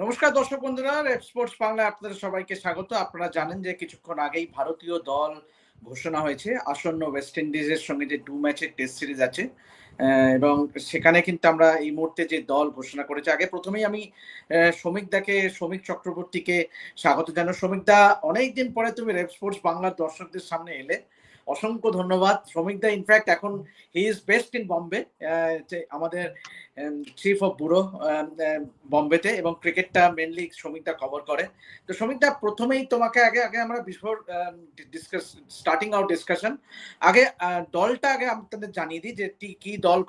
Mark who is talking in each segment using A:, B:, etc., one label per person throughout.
A: নমস্কার দর্শক বন্ধুরা স্পোর্টস বাংলায় আপনাদের সবাইকে স্বাগত। আপনারা জানেন যে কিছুক্ষণ আগেই ভারতীয় দল ঘোষণা হয়েছে আসন্ন ওয়েস্ট ইন্ডিজের সঙ্গে যে টু ম্যাচের টেস্ট সিরিজ আছে এবং সেখানে কিন্তু আমরা এই মুহূর্তে যে দল ঘোষণা করেছে আগে প্রথমেই আমি আহ, শ্রমিক চক্রবর্তীকে স্বাগত জানাই। শ্রমিক দা অনেকদিন পরে তুমি রেপ স্পোর্টস বাংলার দর্শকদের সামনে এলে। অসংখ্য ধন্যবাদ। শ্রমিক দা ইনফ্যাক্ট এখন he is best in Bombay আমাদের চিফ অফ ব্যুরো বম্বেতে এবং ক্রিকেটটা মেনলি শ্রমিকদা কভার করে। তো শ্রমিকদা প্রথমেই তোমাকে আগে আগে আমরা before discuss starting out discussion আগে দলটা আগে আপনাদের জানিয়ে দিই যে কি- দল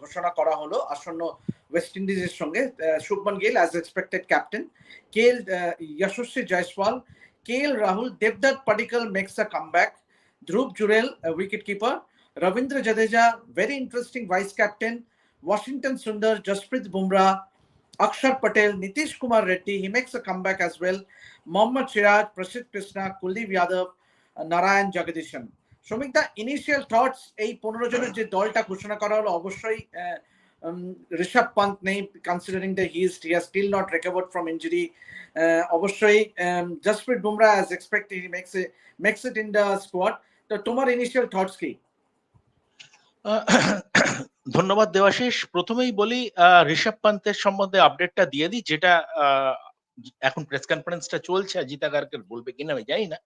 A: ঘোষণা করা হলো আসন্ন ওয়েস্ট ইন্ডিজের সঙ্গে। Shubman Gill as expected captain K L Yashasvi Jaiswal K, L Rahul, Debdutta Padikkal makes a comeback Dhruv Jurel wicket keeper Ravindra Jadeja very interesting vice captain Washington Sundar, Jasprit Bumrah, Akshar Patel, Nitish Kumar Reddy, he makes a comeback as well. Mohammad Siraj, Prasid Krishna, Kuldeep Yadav, uh, Narayan Jagadishan. শ্রমিক দা initial thoughts এই পনেরো জনের যে দলটা ঘোষণা করা হলো অবশ্যই আহ, উম, ঋষভ পান্ত নেই considering the his he has still not recovered from injury অবশ্যই Jasprit Bumrah as expected he makes makes it in the squad তো তোমার ইনিশিয়াল থটস কি?
B: ধন্যবাদ দেবাশিস প্রথমেই বলি ঋষভ পান্তের সম্বন্ধে আপডেটটা দিয়ে দিই, যেটা এখন প্রেস কনফারেন্সটা চলছে, অজিত আগারকর বলবে কিনা আমি জানি না।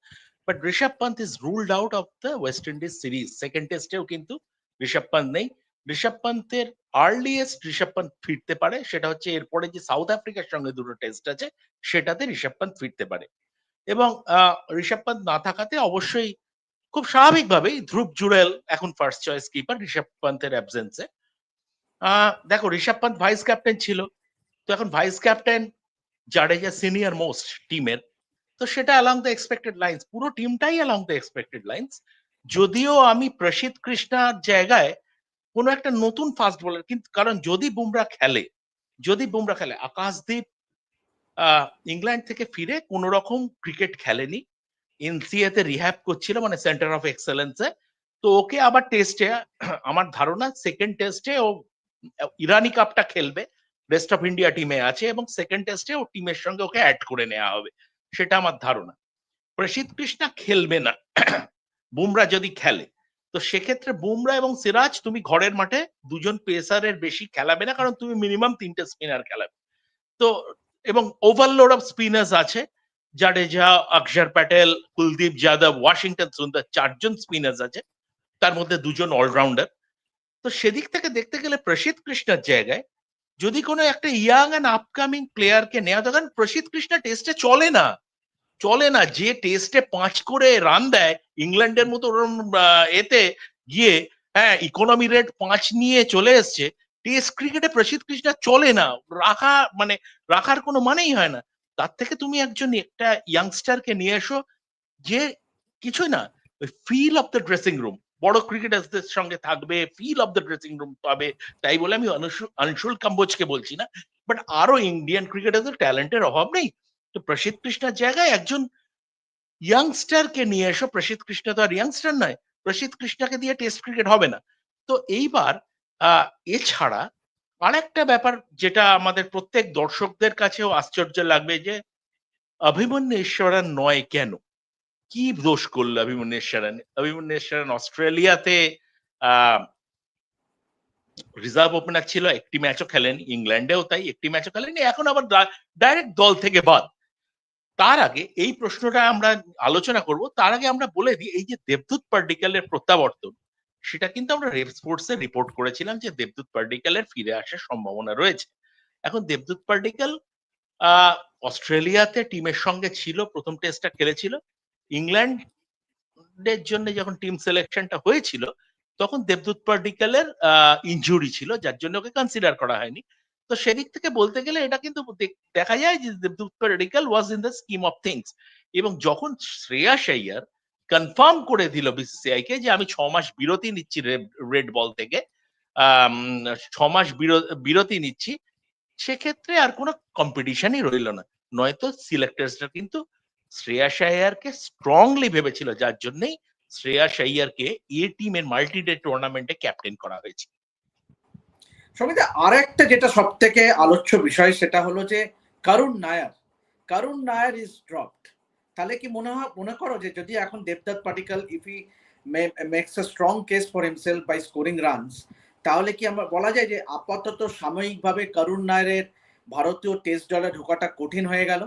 B: But Rishabh Pant is ruled out of the West Indies series second টেস্টেও কিন্তু ঋষভ পান্ত নেই। ঋষভ পান্তের আর্লিয়েস্ট ঋষভ পান্ত ফিরতে পারে, সেটা হচ্ছে এরপরে যে সাউথ আফ্রিকার সঙ্গে দুটো টেস্ট আছে, সেটাতে ঋষভ পান্ত ফিরতে পারে। এবং ঋষভ পান্ত না থাকাতে অবশ্যই খুব স্বাভাবিকভাবেই ধ্রুব জুড়েল এখন ফার্স্ট চয়েস কিপার ঋষভ পান্তের অ্যাবসেন্সে দেখো ঋষভ পান্ত ভাইস ক্যাপ্টেন ছিল, তো এখন vice captain Jadeja senior most টিমের তো সেটা অ্যালং দ্য এক্সপেক্টেড লাইন্স পুরো টিমটাই অ্যালং দ্য এক্সপেক্টেড লাইন্স যদিও আমি প্রসিদ্ধ কৃষ্ণার জায়গায় কোনো একটা নতুন ফাস্ট বলার কিন্তু কারণ যদি বুমরা খেলে, যদি বুমরা খেলে, আকাশদীপ ইংল্যান্ড থেকে ফিরে কোন রকম ক্রিকেট খেলেনি এনসিএ তে রিহ্যাব করছিল মানে সেন্টার অফ এক্সেলেন্সে তো ওকে আবার টেস্টে আমার ধারণা সেকেন্ড টেস্টে ও, ইরানি কাপটা খেলবে বেস্ট অফ ইন্ডিয়া টিমে আছে এবং সেকেন্ড টেস্টে ও টিমের সঙ্গে ওকে অ্যাড করে নেওয়া হবে, সেটা আমার ধারণা। প্রসিদ্ধ কৃষ্ণা খেলবে না, বুমরা যদি খেলে তো সেক্ষেত্রে বুমরা এবং সিরাজ, তুমি ঘরের মাঠে দুজন পেসারের বেশি খেলাবে না, কারণ তুমি মিনিমাম তিনটে স্পিনার খেলাবে। তো, এবং ওভারলোড অফ স্পিনার্স আছে, জাডেজা অক্ষর প্যাটেল, কুলদীপ যাদব, ওয়াশিংটন সুন্দর চারজন স্পিনার্স আছে, তার মধ্যে দুজন অলরাউন্ডার তো সেদিক থেকে দেখতে গেলে প্রসিদ্ধ কৃষ্ণার জায়গায় যদি কোনো একটা ইয়াং অ্যান্ড আপকামিং প্লেয়ারকে নেওয়া তখন প্রসিদ্ধ কৃষ্ণা টেস্টে চলে না। চলে না, যে টেস্টে পাঁচ করে রান দেয়, ইংল্যান্ডের মতো এতে গিয়ে হ্যাঁ ইকোনমি রেট পাঁচ নিয়ে চলে এসছে টেস্ট ক্রিকেটে প্রসিদ্ধ কৃষ্ণা চলে না, রাখা মানে রাখার কোনো মানেই হয় না। তার থেকে তুমি একজন একটা ইয়াংস্টারকে নিয়ে এসো, যে কিছুই না feel of the dressing room বড় ক্রিকেটারদের সঙ্গে থাকবে feel of the dressing room পাবে, তাই বলে আমি অনুশু- অংশুল কাম্বোজকে বলছি না বাট আরও ইন্ডিয়ান ক্রিকেটারদের ট্যালেন্টের অভাব নেই। তো প্রসিদ্ধ কৃষ্ণার জায়গায় একজন ইয়াংস্টারকে নিয়ে এসো। প্রসিদ্ধ কৃষ্ণ তো আর ইয়াংস্টার নয়, প্রসিদ্ধ কৃষ্ণাকে দিয়ে টেস্ট ক্রিকেট হবে না। তো এইবার এছাড়া আরেকটা ব্যাপার যেটা আমাদের প্রত্যেক দর্শকদের কাছেও আশ্চর্য লাগবে যে অভিমন্যু ঈশ্বরন নয় কেন? কি দোষ করল অভিমন্যু ঈশ্বরন অভিমন্যু ঈশ্বরন অস্ট্রেলিয়াতে রিজার্ভ ওপেনার ছিল। একটি ম্যাচও খেলেন, ইংল্যান্ডেও তাই একটি ম্যাচও খেলেনি এখন আবার ডাইরেক্ট দল থেকে বাদ। তার আগে এই প্রশ্নটা আমরা আলোচনা করব। তার আগে আমরা বলে দিই, এই যে দেবদূত পার্টিকেলের প্রত্যাবর্তন, সেটা কিন্তু আমরা রেপ এ রিপোর্ট করেছিলাম যে দেবদূত পার্টিকেলের ফিরে আসার সম্ভাবনা রয়েছে। এখন দেবদূত পার্টিকেল অস্ট্রেলিয়াতে টিমের সঙ্গে ছিল, প্রথম টেস্টটা খেলেছিল। ইংল্যান্ড ইংল্যান্ডের জন্য যখন টিম সিলেকশনটা হয়েছিল, তখন দেবদূত পার্টিকেলের ইনজুরি ছিল, যার জন্য ওকে কনসিডার করা হয়নি। তো সেদিক থেকে বলতে গেলে এটা কিন্তু দেখা যায় যে দেবদূত was in the scheme of things এবং যখন শ্রেয়া আইয়ার কনফার্ম করে দিল বিসিসিআই কে যে আমি ছ মাস বিরতি নিচ্ছি রেড বল থেকে ছ মাস বির- বিরতি নিচ্ছি, সেক্ষেত্রে আর কোনো কম্পিটিশনই রইল না। নয়তো সিলেক্টার্সরা কিন্তু শ্রেয়া আইয়ারকে স্ট্রংলি ভেবেছিল, যার জন্যই শ্রেয়া আইয়ারকে এ টিমের মাল্টি ডে টুর্নামেন্টে ক্যাপ্টেন করা হয়েছে।
A: সমিতা আর একটা যেটা সব থেকে আলোচ্য বিষয় সেটা হলো যে করুণ নায়ার করুণ নায়ার ইজ ড্রপড তাহলে কি মনে হয়, মনে করো যে যদি এখন Debdutta Padikkal if he makes a strong case for himself by scoring runs তাহলে কি আমরা, বলা যায় যে আপাতত সাময়িকভাবে করুণ নায়ারের ভারতীয় টেস্ট দলে ঢোকাটা কঠিন হয়ে গেল।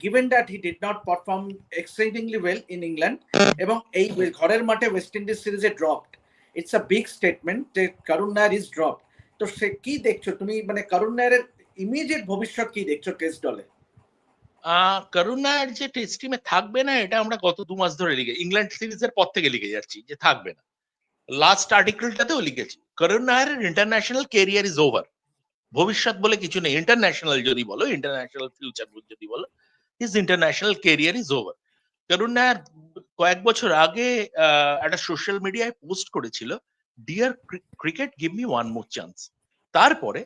A: Given that he did not perform excitingly well in England এবং এই ঘরের মাঠে ওয়েস্ট ইন্ডিজ সিরিজে dropped it's a big statement যে করুণ নায়ার ইজ ড্রপ তো সে কি দেখছ? তুমি মানে করুণ নায়ারের ইমিডিয়েট ভবিষ্যৎ কি দেখছ টেস্ট দলে
B: আহ করুণার যে টেস্ট টিমে থাকবে না, এটা আমরা গত দু মাস ধরে লিখে ইংল্যান্ড সিরিজের পর থেকে লিখে যাচ্ছি, যে থাকবে না। লাস্ট আর্টিকেলটাতেও লিখেছি করুণার ইন্টারন্যাশনাল কেরিয়ার ইজ ওভার ভবিষ্যৎ বলে কিছু নেই ইন্টারন্যাশনাল যদি বলো ইন্টারন্যাশনাল ফিউচার যদি বলো is international career is over করুণার কয়েক বছর আগে একটা সোশ্যাল মিডিয়ায় পোস্ট করেছিল dear cricket give me one more chance তারপরে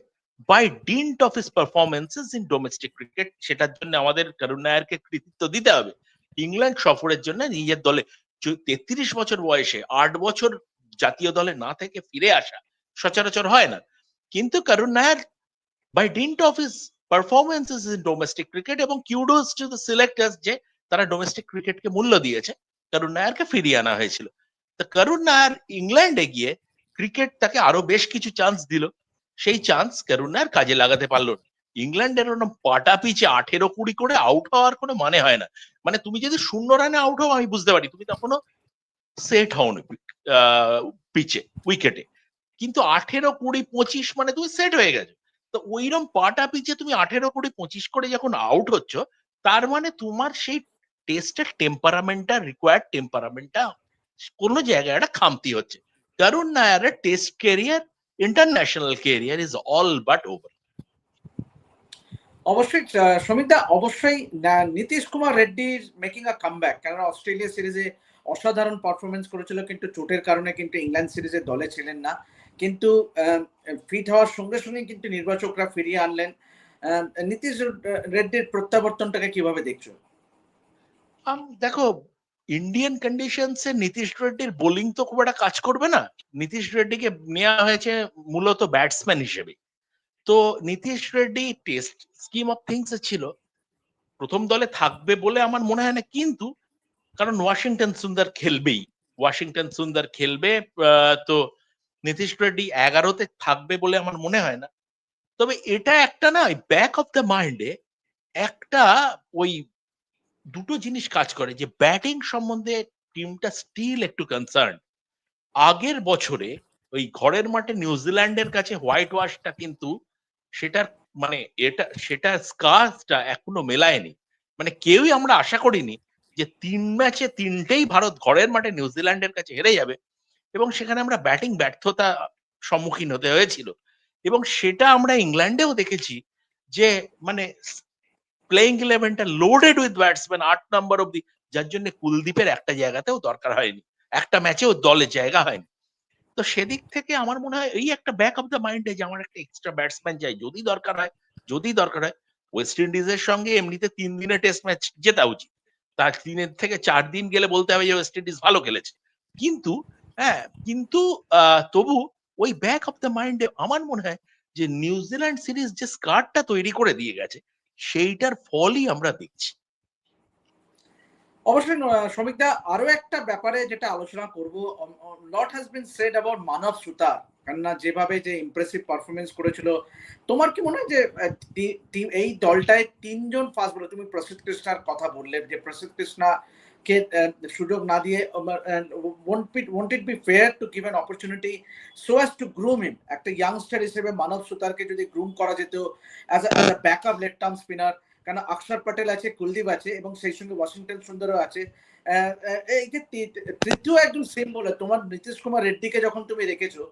B: by dint of his performances in domestic cricket সেটার জন্য আমাদের করুণ নায়ারকে কৃতিত্ব দিতে হবে। ইংল্যান্ড সফরের জন্য নিজের দলে তেত্রিশ বছর বয়সে আট বছর জাতীয় দলে না থেকে ফিরে আসা সচরাচর হয় না। কিন্তু Karun Nair by dint of his performances in domestic cricket এবং কিউডোস টু দ্য সিলেক্টার্স যে তারা ডোমেস্টিক ক্রিকেটকে মূল্য দিয়েছে করুণ নায়ারকে ফিরিয়ে আনা হয়েছিল। তো করুণ নায়ার ইংল্যান্ডে গিয়ে ক্রিকেট তাকে আরও বেশ কিছু চান্স দিল। সেই চান্স করুণার কাজে লাগাতে পারল না। ইংল্যান্ডের ওরকম পাটা পিচে আঠেরো কুড়ি করে আউট হওয়ার কোনো মানে হয় না। মানে তুমি যদি শূন্য রানে আউট হও, আমি বুঝতে পারি, তুমি তখনও সেট হও পিচে উইকেটে কিন্তু আঠেরো কুড়ি পঁচিশ মানে তুমি সেট হয়ে গেছো। তো ওইরকম পাটা পিচে তুমি আঠেরো কুড়ি পঁচিশ করে যখন আউট হচ্ছ, তার মানে তোমার সেই টেস্টের টেম্পারামেন্টটা রিকোয়ার্ড টেম্পারামেন্টটা কোনো জায়গায় একটা খামতি হচ্ছে। Karun নায়ারের test career international career is all but over
A: অবশ্যই সমিতা অবশ্যই Nitish Kumar Reddy making a comeback কেননা অস্ট্রেলিয়া সিরিজে অসাধারণ পারফরমেন্স করেছিল কিন্তু চোটের কারণে কিন্তু ইংল্যান্ড সিরিজে দলে ছিলেন না। কিন্তু ফিট হওয়ার সঙ্গে সঙ্গে কিন্তু নির্বাচকরা ফিরিয়ে আনলেন। নীতিশ রেড্ডির প্রত্যাবর্তনটাকে কীভাবে দেখছ?
B: দেখো ইন্ডিয়ান কন্ডিশনসে নীতিশ রেড্ডির বোলিং তো খুব একটা কাজ করবে না। নীতিশ রেড্ডিকে নেওয়া হয়েছে মূলত ব্যাটসম্যান হিসেবে। তো Nitish Reddy test scheme of things ছিল। প্রথম দলে থাকবে বলে আমার মনে হয় না, কিন্তু কারণ ওয়াশিংটন সুন্দর খেলবেই। ওয়াশিংটন সুন্দর খেলবে তো নীতিশ রেড্ডি এগারোতে থাকবে বলে আমার মনে হয় না। তবে এটা একটা না ব্যাক অফ দ্য মাইন্ডে একটা ওই দুটো জিনিস কাজ করে যে ব্যাটিং সম্বন্ধে টিমটা স্টিল একটু কনসার্ন আগের বছরে ওই ঘরের মাঠে নিউজিল্যান্ডের কাছে হোয়াইট ওয়াশটা কিন্তু সেটার মানে এটা, সেটা স্কার্সটা এখনও মেলায়নি। মানে কেউই আমরা আশা করিনি যে তিন ম্যাচে তিনটেই ভারত ঘরের মাঠে নিউজিল্যান্ডের কাছে হেরে যাবে এবং সেখানে আমরা ব্যাটিং ব্যর্থতা সম্মুখীন হতে হয়েছিল। এবং সেটা আমরা ইংল্যান্ডেও দেখেছি যে মানে প্লেইং ইলেভেনটা লোডেড উইথ ব্যাটসম্যান আট নাম্বার অব্দি যার জন্য কুলদীপের একটা জায়গাতেও দরকার হয়নি। একটা ম্যাচেও দলে জায়গা হয়নি। তো সেদিক থেকে আমার মনে হয় এই একটা ব্যাক অফ দ্য মাইন্ডে যে আমার একটা এক্সট্রা ব্যাটসম্যান চাই, যদি দরকার হয়, যদি দরকার হয় ওয়েস্ট ইন্ডিজের সঙ্গে এমনিতে তিন দিনে টেস্ট ম্যাচ জেতা উচিত। তার তিনের থেকে চার দিন গেলে বলতে হবে যে ওয়েস্ট ইন্ডিজ ভালো খেলেছে। কিন্তু হ্যাঁ কিন্তু তবু ওই ব্যাক অফ দ্য মাইন্ডে আমার মনে হয় যে নিউজিল্যান্ড সিরিজ যে স্কার্টটা তৈরি করে দিয়ে গেছে সেইটার ফলই আমরা দেখছি।
A: অবশ্যই শ্রমিকদা আরও একটা ব্যাপারে যেটা আলোচনা করব lot has been said about Manav Suthar কেননা যেভাবে যে ইমপ্রেসিভ পারফরমেন্স করেছিল, তোমার কি মনে হয় যে এই দলটায় তিনজন ফাস্ট বলে তুমি প্রসিদ্ধ কৃষ্ণার কথা বললে, যে প্রসিদ্ধ কৃষ্ণা কে সুযোগ না দিয়ে won't it be fair to give an opportunity so as to groom him একটা ইয়াংস্টার হিসেবে মানব সুতারকে যদি গ্রুম করা যেত as as a backup left arm spinner কেন অক্ষর প্যাটেল আছে, কুলদীপ আছে, এবং সেই সঙ্গে ওয়াশিংটন সুন্দরও আছে এই যে তৃতীয় একজন সিম বলে তোমার নীতিশ কুমার রেড্ডিকে যখন তুমি রেখেছো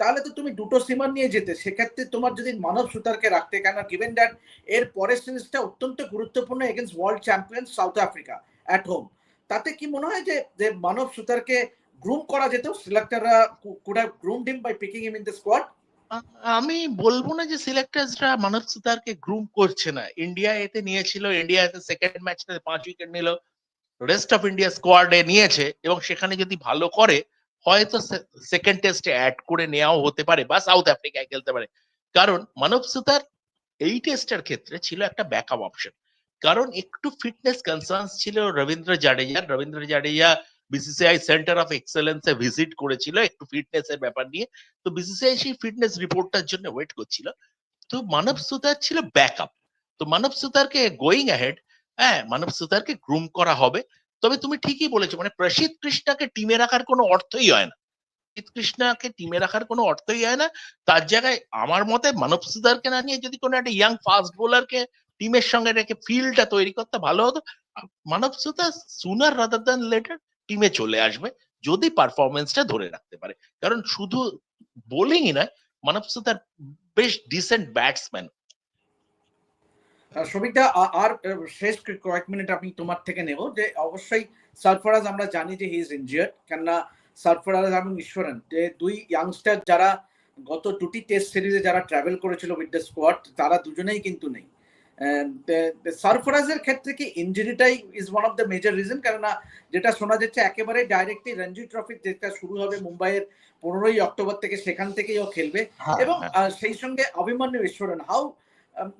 A: তাহলে তো তুমি দুটো সিমার নিয়ে যেতে, সেক্ষেত্রে তোমার যদি মানব সুতারকে রাখতে, কেন গিভেন দ্যাট এর পরের সিরিজটা অত্যন্ত গুরুত্বপূর্ণ against world champion South Africa at home তাতে কি মনে হয় যে যে মানব সুতারকে গ্রুম করা যেত সিলেক্টররা could have groomed him by picking him in the
B: squad আমি বলব না যে সিলেক্টার্সরা মানব সুতারকে গ্রুম করছে না। ইন্ডিয়া এতে নিয়েছিল ইন্ডিয়া এতে সেকেন্ড ম্যাচে পাঁচ উইকেট নিল রেস্ট অফ ইন্ডিয়া স্কোয়াডে নিয়েছে এবং সেখানে যদি ভালো করে, হয়তো সেকেন্ড টেস্টে অ্যাড করে নেওয়াও হতে পারে বা সাউথ আফ্রিকায় খেলতে পারে। কারণ মানব সুতার এই টেস্টের ক্ষেত্রে ছিল একটা ব্যাকআপ অপশন কারণ একটু ফিটনেস কনসার্নস ছিল Ravindra জাডেজার। Ravindra Jadeja BCCI centre of এক্সেলেন্সে visit করেছিল একটু ফিটনেস এর ব্যাপার নিয়ে। তো বিসিসিআই সেই ফিটনেস রিপোর্টটার জন্য ওয়েট করছিল। তো মানব সুতার ছিল ব্যাকআপ তো মানব সুতারকে গোয়িং অ্যাহেড হ্যাঁ মানব সুতারকে গ্রুম করা হবে। তবে তুমি ঠিকই বলেছ মানে প্রসিদ্ধ কৃষ্ণাকে টিমে রাখার কোনো অর্থই হয় না। কৃষ্ণাকে টিমে রাখার কোনো অর্থই হয় না। তার জায়গায় আমার মতে মানব সুতারকে না নিয়ে যদি কোনো একটা ইয়াং ফাস্ট বোলারকে টিমের সঙ্গে রেখে ফিল্ডটা তৈরি করতে ভালো হতো। মানব সুতার সুনার রাদার দ্যান লেটার টিমে চলে আসবে যদি পারফরমেন্সটা ধরে রাখতে পারে। কারণ শুধু বোলিংই নয়, মানব সুতার বেশ ডিসেন্ট ব্যাটসম্যান
A: সবিতা আর শেষ কয়েক মিনিট আমি তোমার থেকে নেব যে অবশ্যই সারফরাজ আমরা জানি যে হি ইজ ইনজিয়ার্ড কেননা সারফরাজ এবং ঈশ্বরন যে দুই ইয়াংস্টার যারা গত দুটি টেস্ট সিরিজে যারা ট্রাভেল করেছিল উইথ দ্য স্কোয়াড তারা দুজনেই কিন্তু নেই। সারফরাজের ক্ষেত্রে কি ইঞ্জুরিটাই is one of the major reason কেননা যেটা শোনা যাচ্ছে একেবারে ডাইরেক্টলি রঞ্জি ট্রফি যেটা শুরু হবে মুম্বাইয়ের পনেরোই অক্টোবর থেকে সেখান থেকেই ও খেলবে। এবং সেই সঙ্গে Abhimanyu Easwaran how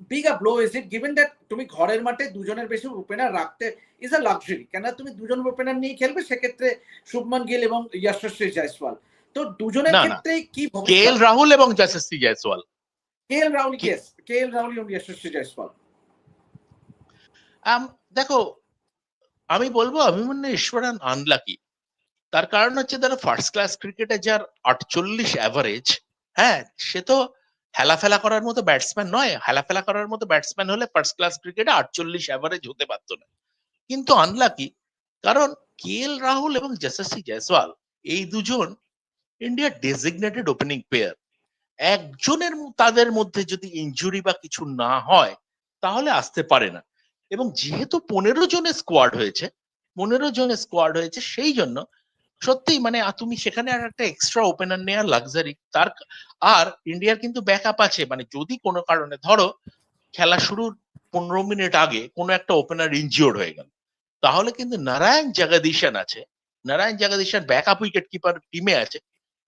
A: big a blow is it given that তুমি ঘরের মাঠে দুজনের বেশি ওপেনার রাখতে ইজ আ লাক্সারি কেন তুমি দুজন ওপেনার নিয়ে খেলবে সেক্ষেত্রে শুভমান গিল এবং যশস্বী জয়সওয়াল তো দুজনের। ক্ষেত্রে কি
B: কে এল রাহুল এবং যশস্বী জয়সওয়াল
A: কে এল রাহুল
B: কি-
A: ইয়েস কে এল রাহুল এবং যশস্বী জয়সওয়াল
B: দেখো, আমি বলব অভিমন্যু ঈশ্বরান আনলাকি তার কারণ হচ্ছে, ধরো ফার্স্ট ক্লাস ক্রিকেটে যার আটচল্লিশ অ্যাভারেজ হ্যাঁ সে তো হেলাফেলা করার মতো ব্যাটসম্যান নয়। হেলাফেলা করার মতো ব্যাটসম্যান হলে ফার্স্ট ক্লাস ক্রিকেটে আটচল্লিশ অ্যাভারেজ হতে পারতো না। কিন্তু আনলাকি কারণ কে এল রাহুল এবং যশস্বী জয়সওয়াল, এই দুজন ইন্ডিয়ার ডেজিগনেটেড ওপেনিং প্লেয়ার একজনের তাদের মধ্যে যদি ইনজুরি বা কিছু না হয়, তাহলে আসতে পারে না। এবং যেহেতু পনেরো জনের স্কোয়াড হয়েছে, পনেরো জনের স্কোয়াড হয়েছে, সেই জন্য সত্যি মানে তুমি সেখানে আর একটা এক্সট্রা ওপেনার নেওয়ার লাক্সারি তার আর ইন্ডিয়ার কিন্তু ব্যাকআপ আছে। মানে যদি কোনো কারণে, ধরো খেলা শুরুর পনেরো মিনিট আগে কোনো একটা ওপেনার ইনজিওর হয়ে গেল, তাহলে কিন্তু নারায়ণ জাগাদীশন আছে, Narayan Jagadeesan backup wicket keeper টিমে আছে।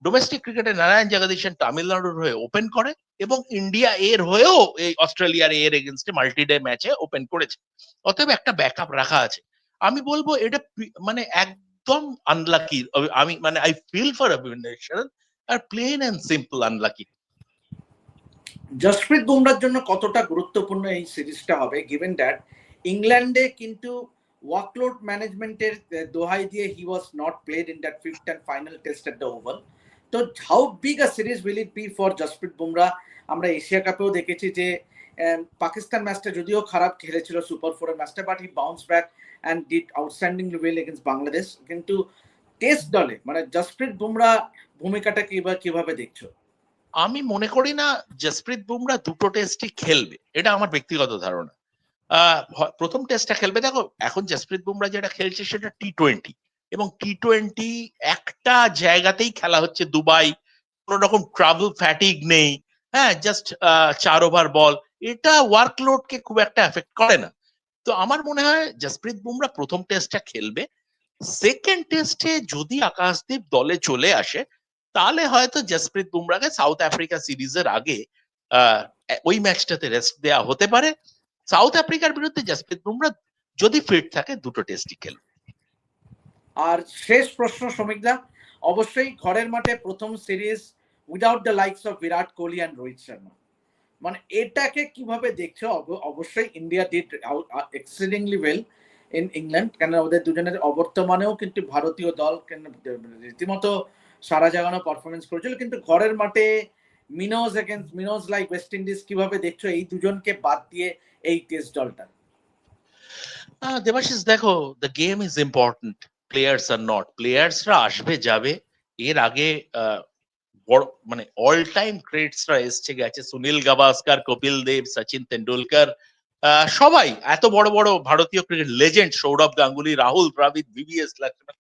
B: ডোমেস্টিক ক্রিকেটে নারায়ণ জাগাদীশন তামিলনাড়ুর হয়ে ওপেন করে এবং ইন্ডিয়া এর হয়েও এই অস্ট্রেলিয়ার এর এগেনস্টে মাল্টিডে ম্যাচে ওপেন করেছে। অতএব একটা ব্যাকআপ রাখা আছে। আমি বলব এটা মানে একদম আনলাকি আমি মানে আই ফিল ফর অভিনন্দন আর plain and simple unlucky
A: Jasprit বুমরার জন্য কতটা গুরুত্বপূর্ণ এই সিরিজটা হবে গিভেন দ্যাট ইংল্যান্ডে কিন্তু ওয়ার্কলোড ম্যানেজমেন্টের দোহাই দিয়ে he was not played in that fifth and final test at the oval তো how big a series will it be for Jasprit Bumrah আমরা এশিয়া কাপেও দেখেছি যে পাকিস্তান ম্যাচটা যদিও খারাপ খেলেছিল সুপার ফোরের ম্যাচটা but he bounce back and did outstanding well against Bangladesh কিন্তু টেস্ট দলে মানে জসপ্রীত বুমরা ভূমিকাটা কীভাবে কীভাবে দেখছ?
B: আমি মনে করি না জসপ্রীত বুমরা দুটো টেস্টই খেলবে, এটা আমার ব্যক্তিগত ধারণা। প্রথম টেস্টটা খেলবে, দেখো, এখন জসপ্রীত বুমরা যেটা খেলছে সেটা টি টোয়েন্টি এবং টি টোয়েন্টি একটা জায়গাতেই খেলা হচ্ছে দুবাই। কোন রকম ট্রাভেল ফ্যাটিক নেই। হ্যাঁ জাস্ট চার ওভার বল এটা ওয়ার্কলোডকে খুব একটা এফেক্ট করে না। তো আমার মনে হয় জসপ্রীত বুমরা প্রথম টেস্টটা খেলবে। সেকেন্ড টেস্টে যদি আকাশদীপ দলে চলে আসে, তাহলে হয়তো জসপ্রীত বুমরাকে সাউথ আফ্রিকা সিরিজের আগে ওই ম্যাচটাতে রেস্ট দেওয়া হতে পারে। সাউথ আফ্রিকার বিরুদ্ধে জসপ্রীত বুমরা যদি ফিট থাকে, দুটো টেস্টই খেলবে।
A: আর শেষ প্রশ্ন, শ্রমিকদা, অবশ্যই ঘরের মাঠে প্রথম series without the likes of Virat Kohli and Rohit Sharma. মানে এটাকে কীভাবে দেখছ? অব- অবশ্যই India did exceedingly well in England কেন ওদের দুজনের অবর্তমানেও কিন্তু ভারতীয় দল কেন, রীতিমতো সারা জাগানো পারফরমেন্স করেছিল। কিন্তু ঘরের মাঠে minnows against minnows like West Indies কীভাবে দেখছ? এই দুজনকে বাদ দিয়ে এই টেস্ট দলটা।
B: দেবাশিস, দেখো the game is important players are not প্লেয়ার্সরা আসবে, যাবে। এর আগে বড় মানে অল টাইম ক্রেটসরা এসছে, গেছে সুনীল গাভাস্কার, কপিল দেব, সচিন তেন্ডুলকার সবাই। এত বড় বড় ভারতীয় cricket legend Sourav Ganguly, Rahul Dravid VVS Laxman,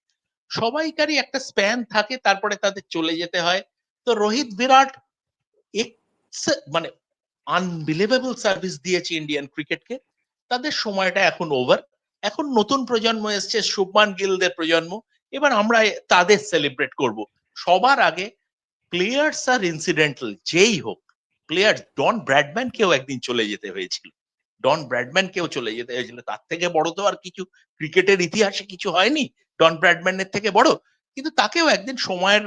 B: সবাইকারই একটা স্প্যান থাকে, তারপরে তাদের চলে যেতে হয়। তো রোহিত বিরাট মানে আনবিলিভেবল সার্ভিস দিয়েছে ইন্ডিয়ান ক্রিকেটকে তাদের সময়টা এখন ওভার এখন নতুন প্রজন্ম এসছে শুভমান গিলদের প্রজন্ম। এবার আমরা তাদের সেলিব্রেট করব। সবার আগে প্লেয়ার্স আর ইনসিডেন্টাল যেই হোক। প্লেয়ার ডন ব্র্যাডম্যান কেও একদিন চলে যেতে হয়েছিল। ডন ব্র্যাডম্যান কেও চলে যেতে হয়েছিল। তার থেকে বড় তো আর কিছু ক্রিকেটের ইতিহাসে কিছু হয়নি ডন ব্র্যাডম্যানের থেকে বড়। কিন্তু তাকেও একদিন সময়ের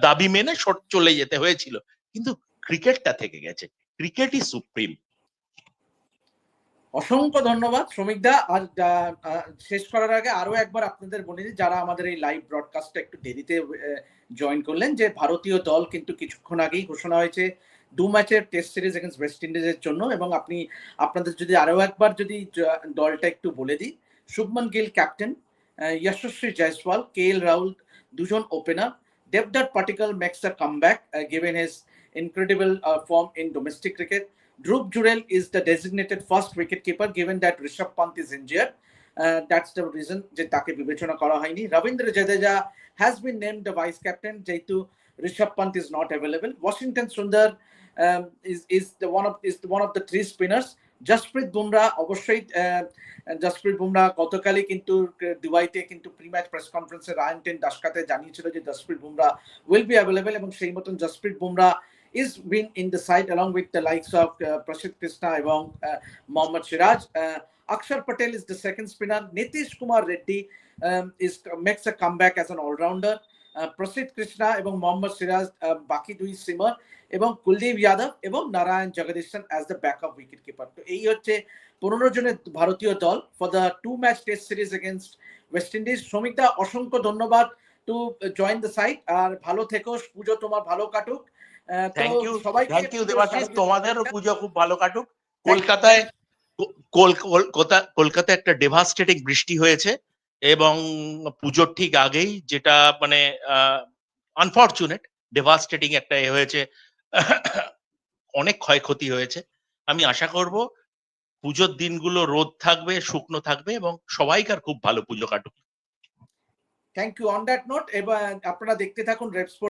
B: দাবি মেনে চলে যেতে হয়েছিল। কিন্তু ক্রিকেটটা থেকে গেছে। ক্রিকেটই সুপ্রিম
A: অসংখ্য ধন্যবাদ, শ্রমিকদা আর শেষ করার আগে আরও একবার আপনাদের বলে যারা আমাদের এই লাইভ ব্রডকাস্টটা একটু দেরিতে জয়েন করলেন, যে ভারতীয় দল কিন্তু কিছুক্ষণ আগেই ঘোষণা হয়েছে দু ম্যাচের টেস্ট সিরিজ এগেন্স্ট ওয়েস্ট ইন্ডিজের জন্য এবং আপনি, আপনাদের যদি আরও একবার যদি দলটা একটু বলে দিই, Shubman Gill captain Yashasvi Jaiswal K L Rahul দুজন ওপেনার দেবদার Padikkal makes a comeback given his incredible form in domestic cricket. Dhruv Jurel is the designated first wicketkeeper given that Rishabh Pant is injured. Uh, that's the reason যে তাকে বিবেচনা করা হয়নি Rabindra Jadeja has been named the vice captain যেহেতু Rishabh Pant is not available. Washington Sundar um, is is the one of is the one of the three spinners. Jasprit Bumrah অবশ্যই আহ, জসপ্রীত বুমরা গতকালই কিন্তু দুবাইতে কিন্তু প্রি ম্যাচ প্রেস কনফারেন্সে রায়ন টেন দাসকাতে জানিয়েছিল যে Jasprit Bumrah will be available এবং সেই মতন Jasprit Bumrah is been in the side along with the likes of uh, Prashit Krishna এবং uh, Mohammad Siraj. Uh, Akshar Patel is the second spinner. Nitish Kumar Reddy um, is makes a comeback as an all-rounder. Uh, Prasid Krishna এবং Mohammad Siraj uh, বাকি দুই সিমার এবং কুলদীপ যাদব এবং Narayan Jagadeesan as the backup wicket keeper তো এই হচ্ছে পনেরো জনের ভারতীয় দল for the two match test series against West Indies শ্রমিকদা অসংখ্য ধন্যবাদ টু জয়েন দ্য সাইট আর ভালো থেকো পুজো তোমার ভালো কাটুক
B: thank you
A: thank
B: you
A: Debashis.
B: তোমাদেরও। পুজো খুব ভালো কাটুক। কলকাতায় কলকাতায় একটা ডেভাস্টেটিং বৃষ্টি হয়েছে এবং পুজোর ঠিক আগেই যেটা মানে আনফর্চুনেট ডেভাস্টেটিং একটা এ হয়েছে। অনেক ক্ষয়ক্ষতি হয়েছে। আমি আশা করব পুজোর দিনগুলো রোদ থাকবে শুকনো থাকবে এবং সবাইকার খুব ভালো পুজো কাটুক।
A: Thank you on that note এবার আপনারা দেখতে থাকুন রেড